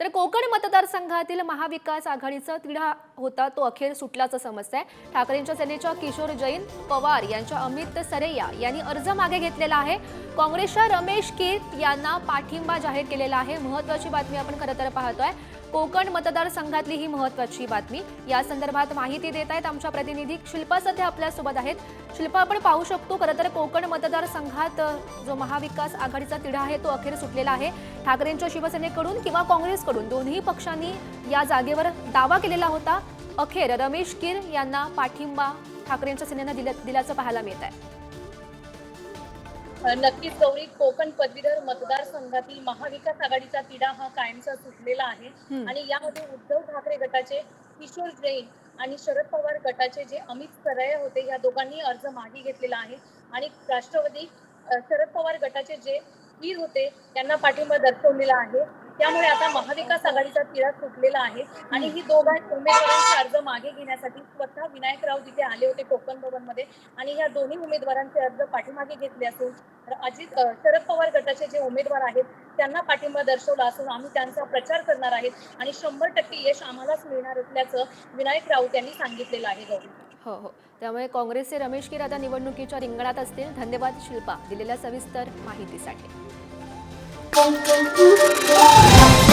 तर कोकण मतदारसंघातील महाविकास आघाडीचा तिढा होता तो अखेर सुटल्याचं समजतंय. ठाकरेंच्या सेनेच्या किशोर जैन पवार यांच्या अमित सरेया यांनी अर्ज मागे घेतलेला आहे. काँग्रेसच्या रमेश केत यांना पाठिंबा जाहीर केलेला आहे. महत्वाची बातमी आपण खरं तर पाहतोय. कोकण मतदारसंघातली ही महत्वाची बातमी. या संदर्भात माहिती देत आहेत आमच्या प्रतिनिधी शिल्पा सध्या आपल्यासोबत आहेत. शिल्पा आपण पाहू शकतो खरं तर कोकण मतदारसंघात जो महाविकास आघाडीचा तिढा आहे तो अखेर सुटलेला आहे. ठाकरेंच्या शिवसेनेकडून किंवा काँग्रेसकडून दोन्ही पक्षांनी या जागेवर दावा केलेला होता. अखेर रमेश कीर यांना पाठिंबा ठाकरेंच्या सेनेनं दिल्याचं पाहायला मिळत आहे नक्कीच गौरी कोकण पदवीधर मतदारसंघातील महाविकास आघाडीचा तिढा हा कायमचा सुटलेला आहे. आणि यामध्ये उद्धव ठाकरे गटाचे किशोर जैन आणि शरद पवार गटाचे जे अमित सरया होते या दोघांनी अर्ज मागे घेतलेला आहे. आणि राष्ट्रवादी शरद पवार गटाचे जे वीर होते त्यांना पाठिंबा दर्शवलेला आहे. त्यामुळे आता महाविकास आघाडीचा तिळा सुटलेला आहे. आणि ही दोघा उमेदवारांचे अर्ज मागे घेण्यासाठी स्वतः विनायकराव तिथे आले होते कोकण भवनमध्ये आणि या दोन्ही उमेदवारांचे अर्ज पाठीमागे घेतले असून अजित शरद पवार गटाचे जे उमेदवार आहेत त्यांना पाठिंबा दर्शवला असून आम्ही त्यांचा प्रचार करणार आहेत. आणि शंभर टक्के यश आम्हालाच मिळणार असल्याचं विनायक राऊत यांनी सांगितलेलं आहे गौरी. हो हो. त्यामुळे काँग्रेसचे रमेश कीर आता निवडणुकीच्या रिंगणात असतील. धन्यवाद शिल्पा दिलेल्या सविस्तर माहितीसाठी. pom, pom, pom.